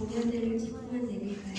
공연들을 짚으면 내릴까요?